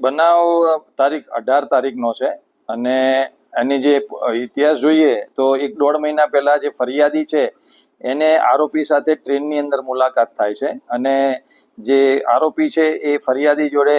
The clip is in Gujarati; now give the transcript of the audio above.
બનાવ તારીખ, અઢાર તારીખનો છે. અને એની જે ઇતિહાસ જોઈએ તો એક દોઢ મહિના પહેલાં જે ફરિયાદી છે, એને આરોપી સાથે ટ્રેનની અંદર મુલાકાત થાય છે. અને જે આરોપી છે, એ ફરિયાદી જોડે